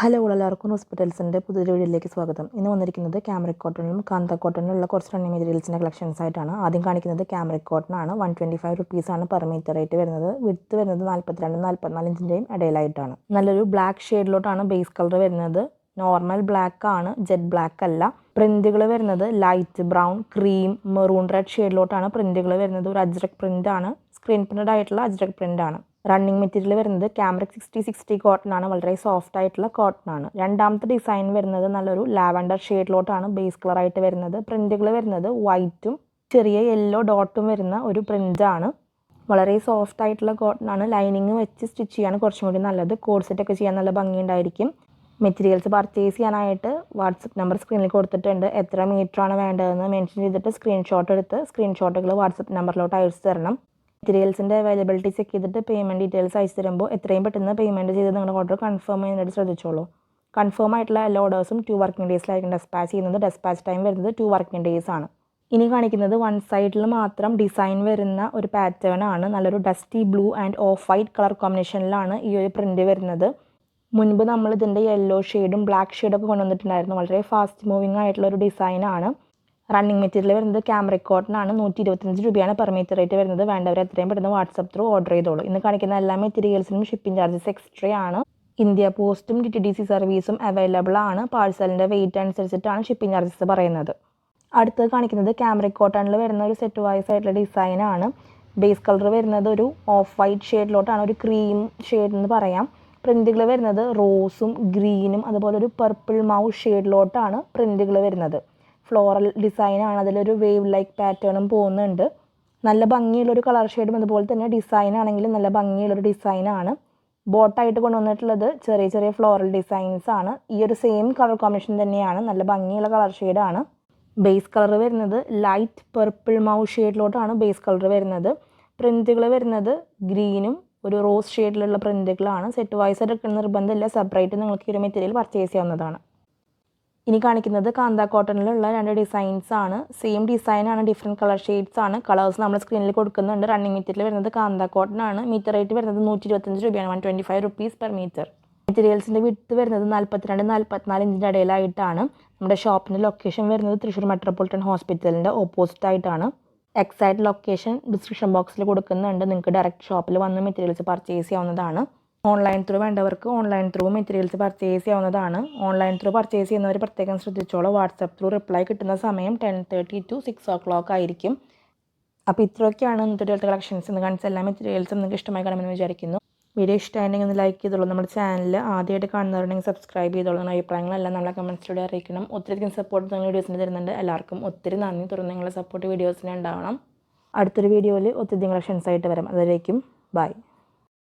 Hello എല്ലാവർക്കും ഹോസ്പിറ്റൽസിന്റെ പുതിയൊരു വീഡിയോയിലേക്ക് സ്വാഗതം. ഇന്ന് വന്നിരിക്കുന്നത് ക്യാമറ കോട്ടണിലും കാന്ത കോട്ടണിലുള്ള കുറച്ച് റണ്ണിങ് മെറ്റീരിയൽസിന്റെ കളക്ഷൻസ് ആയിട്ടാണ്. ആദ്യം കാണിക്കുന്നത് ക്യാമറ കോട്ടൺ ആണ്. വൺ ട്വന്റി ഫൈവ് റുപ്പീസാണ് പെർ മീറ്റർ റേറ്റ് വരുന്നത്. വിടുത്ത് വരുന്നത് നാൽപ്പത്തിരണ്ട് നാൽപ്പത്തിനാല് ഇഞ്ചിന്റെയും ഇടയിലായിട്ടാണ്. നല്ലൊരു ബ്ലാക്ക് ഷെയ്ഡിലോട്ടാണ് ബേസ് കളർ വരുന്നത്. നോർമൽ ബ്ലാക്ക് ആണ് ജെറ്റ് ബ്ലാക്ക് അല്ല. പ്രിന്റുകൾ വരുന്നത് light brown cream maroon red ഷെയ്ഡിലോട്ടാണ് പ്രിന്റുകൾ വരുന്നത്. ഒരു അജ്രക് പ്രിന്റ് ആണ്. സ്ക്രീൻ പ്രിന്റഡ് ആയിട്ടുള്ള അജ്രക് പ്രിന്റ് ആണ്. റണ്ണിങ് മെറ്റീരിയൽ വരുന്നത് ക്യാമറക് സിക്സ്റ്റി സിക്സ്റ്റി കോട്ടൺ ആണ്. വളരെ സോഫ്റ്റ് ആയിട്ടുള്ള കോട്ടൺ ആണ്. രണ്ടാമത്തെ ഡിസൈൻ വരുന്നത് നല്ലൊരു ലാവൻഡർ ഷെയ്ഡിലോട്ടാണ് ബേസ് കളർ ആയിട്ട് വരുന്നത്. പ്രിന്റുകൾ വരുന്നത് വൈറ്റും ചെറിയ യെല്ലോ ഡോട്ടും വരുന്ന ഒരു പ്രിന്റാണ് വളരെ സോഫ്റ്റ് ആയിട്ടുള്ള കോട്ടൺ ആണ്. ലൈനിങ് വെച്ച് സ്റ്റിച്ച് ചെയ്യാണ് കുറച്ചും കൂടി നല്ലത്. കോഡ് ഒക്കെ ചെയ്യാൻ നല്ല ഭംഗിയുണ്ടായിരിക്കും മെറ്റീരിയൽസ് പർച്ചേസ് ചെയ്യാനായിട്ട് വാട്സപ്പ് നമ്പർ സ്ക്രീനിൽ കൊടുത്തിട്ടുണ്ട്. എത്ര മീറ്റർ ആണ് വേണ്ടതെന്ന് മെൻഷൻ ചെയ്തിട്ട് സ്ക്രീൻഷോട്ട് എടുത്ത് സ്ക്രീൻഷോട്ടുകൾ വാട്സപ്പ് നമ്പറിലോട്ട് അയച്ചു തരണം. മെറ്റീരിയൽസിന്റെ അവൈലബിലിറ്റി ചെക്ക് ചെയ്തിട്ട് പേയ്മെന്റ് ഡീറ്റെയിൽസ് അയച്ചു തരുമ്പോൾ എത്രയും പെട്ടെന്ന് പേയ്മെന്റ് ചെയ്ത് നിങ്ങളുടെ ഓർഡർ കൺഫേം ചെയ്യാനായിട്ട് ശ്രദ്ധിച്ചോളൂ. കൺഫേം ആയിട്ടുള്ള എല്ലാ ഓർഡേഴ്സും ടു വർക്കിംഗ് ഡേയ്സിലായിരിക്കും ഡെസ്പാച്ച് ചെയ്യുന്നത്. ഡെസ്പാച്ച് ടൈം വരുന്നത് ടു വർക്കിംഗ് ഡേയ്സ് ആണ്. ഇനി കാണിക്കുന്നത് വൺ സൈഡിൽ മാത്രം ഡിസൈൻ വരുന്ന ഒരു പാറ്റേൺ ആണ്. നല്ലൊരു dusty blue and off white colour കോമ്പിനേഷനിലാണ് ഈ ഒരു പ്രിന്റ് വരുന്നത്. മുൻപ് നമ്മൾ ഇതിന്റെ യെല്ലോ ഷെയ്ഡും ബ്ലാക്ക് ഷെയ്ഡൊക്കെ കൊണ്ടുവന്നിട്ടുണ്ടായിരുന്നു. വളരെ ഫാസ്റ്റ് മൂവിങ് ആയിട്ടുള്ള ഒരു ഡിസൈനാണ് റണ്ണിങ് മെറ്റീരിയൽ വരുന്നത് ക്യാമറ കോട്ടൺ ആണ് നൂറ്റി ഇരുപത്തഞ്ച് രൂപയാണ് പെർ മീറ്റർ റേറ്റ് വരുന്നത്. വേണ്ടവർ എത്രയും പെട്ടെന്ന് വാട്സപ്പ് ത്രൂ ഓർഡർ ചെയ്തോളൂ. ഇന്ന് കാണിക്കുന്ന എല്ലാ മെറ്റീരിയൽസിനും ഷിപ്പിംഗ് ചാർജസ് എക്സ്ട്രാ ആണ്. ഇന്ത്യ പോസ്റ്റും ഡി ടി ഡി സി സർവീസും അവൈലബിൾ ആണ്. പാഴ്സലിന്റെ വെയിറ്റ് അനുസരിച്ചിട്ടാണ് ഷിപ്പിംഗ് ചാർജസ് പറയുന്നത്. അടുത്തത് കാണിക്കുന്നത് ക്യാമറ കോട്ടണിൽ വരുന്ന ഒരു സെറ്റ് വൈസ് ആയിട്ടുള്ള ഡിസൈനാണ് ബേസ് കളർ വരുന്നത് ഒരു ഓഫ് വൈറ്റ് ഷെയ്ഡിലോട്ടാണ് ഒരു ക്രീം ഷെയ്ഡ് എന്ന് പറയാം. പ്രിന്റുകൾ വരുന്നത് റോസും ഗ്രീനും അതുപോലെ ഒരു പർപ്പിൾ മൗ ഷെയ്ഡിലോട്ടാണ് പ്രിന്റുകൾ വരുന്നത്. ഫ്ലോറൽ ഡിസൈനാണ് അതിലൊരു വേവ് ലൈക്ക് പാറ്റേണും പോകുന്നുണ്ട്. നല്ല ഭംഗിയുള്ളൊരു കളർ ഷെയ്ഡും അതുപോലെ തന്നെ ഡിസൈൻ ആണെങ്കിലും നല്ല ഭംഗിയുള്ളൊരു ഡിസൈനാണ് ബോട്ടായിട്ട് കൊണ്ടുവന്നിട്ടുള്ളത് ചെറിയ ചെറിയ ഫ്ലോറൽ ഡിസൈൻസ് ആണ്. ഈ ഒരു സെയിം കളർ കോമ്പിനേഷൻ തന്നെയാണ്. നല്ല ഭംഗിയുള്ള കളർ ഷെയ്ഡാണ് ബേസ് കളർ വരുന്നത് ലൈറ്റ് പെർപ്പിൾ മൗ ഷെയ്ഡിലോട്ടാണ് ബേസ് കളർ വരുന്നത്. പ്രിന്റുകൾ വരുന്നത് ഗ്രീനും ഒരു റോസ് ഷെയ്ഡിലുള്ള പ്രിന്റുകളാണ് സെറ്റ് വൈസ് എടുക്കുന്ന നിർബന്ധമില്ല. സെപ്പറേറ്റ് നിങ്ങൾക്ക് ഈ ഒരു മെറ്റീരിയൽ പർച്ചേസ് ചെയ്യാവുന്നതാണ്. ഇനി കാണിക്കുന്നത് കാന്ത കോട്ടണിലുള്ള രണ്ട് ഡിസൈൻസ് ആണ്. സെയിം ഡിസൈൻ ആണ് ഡിഫറെന്റ് കളർ ഷെയ്ഡ്സ് ആണ്. കളേഴ്സ് നമ്മൾ സ്ക്രീനിൽ കൊടുക്കുന്നുണ്ട്. റണ്ണിങ് മെറ്റീരിയൽ വരുന്നത് കാന്ത കോട്ടൺ ആണ്. മീറ്റർ റേറ്റ് വരുന്നത് നൂറ്റി ഇരുപത്തഞ്ച് രൂപയാണ് one twenty five rupees per metre മെറ്റീരിയൽസിന്റെ വിട്ട് വരുന്നത് നാൽപ്പത്തിരണ്ട് നാൽപ്പത്തിനാല് ഇഞ്ചിന്റെ ഇടയിലായിട്ടാണ്. നമ്മുടെ ഷോപ്പിന്റെ ലൊക്കേഷൻ വരുന്നത് തൃശ്ശൂർ മെട്രോപൊളിറ്റൻ ഹോസ്പിറ്റലിന്റെ ഓപ്പോസിറ്റ് ആയിട്ടാണ്. എക്സാക്ട് ലൊക്കേഷൻ ഡിസ്ക്രിപ്ഷൻ ബോക്സിൽ കൊടുക്കുന്നുണ്ട്. നിങ്ങൾക്ക് ഡയറക്റ്റ് ഷോപ്പിൽ വന്ന് മെറ്റീരിയൽസ് പർച്ചേസ് ചെയ്യാവുന്നതാണ്. ഓൺലൈൻ ത്രൂ വേണ്ടവർക്ക് ഓൺലൈൻ ത്രൂ മെറ്റീരിയൽസ് പർച്ചേസ് ചെയ്യാവുന്നതാണ്. ഓൺലൈൻ ത്രൂ പർച്ചേസ് ചെയ്യുന്നവർ പ്രത്യേകം ശ്രദ്ധിച്ചോളൂ. വാട്സപ്പ് ത്രൂ റിപ്ലൈ കിട്ടുന്ന സമയം ten thirty to six o'clock ആയിരിക്കും. അപ്പോൾ ഇത്രയൊക്കെയാണ് ഇന്നത്തെ കളക്ഷൻസ് എന്ന് കാണിച്ച എല്ലാ മെറ്റീരിയൽസും നിങ്ങൾക്ക് ഇഷ്ടമായി കാണുമെന്ന് വിചാരിക്കുന്നു. വീഡിയോ ഇഷ്ടമായിട്ടുണ്ടെങ്കിൽ ഒന്ന് ലൈക്ക് ചെയ്തോളൂ. നമ്മുടെ ചാനൽ ആദ്യമായിട്ട് കാണുന്നവരുണ്ടെങ്കിൽ സബ്സ്ക്രൈബ് ചെയ്തോളൂ. അഭിപ്രായങ്ങളെല്ലാം നമ്മളെ കമൻസിലൂടെ അറിയിക്കണം. ഒത്തിരി സപ്പോർട്ട് നിങ്ങൾ വീഡിയോസിന് തരുന്നുണ്ട്. എല്ലാവർക്കും ഒത്തിരി നന്ദി. തുറന്ന് നിങ്ങളുടെ സപ്പോർട്ട് വീഡിയോസിന് ഉണ്ടാവണം. അടുത്തൊരു വീഡിയോയിൽ ഒത്തിരി കളക്ഷൻസ് ആയിട്ട് വരാം. അതിലേക്കും ബൈ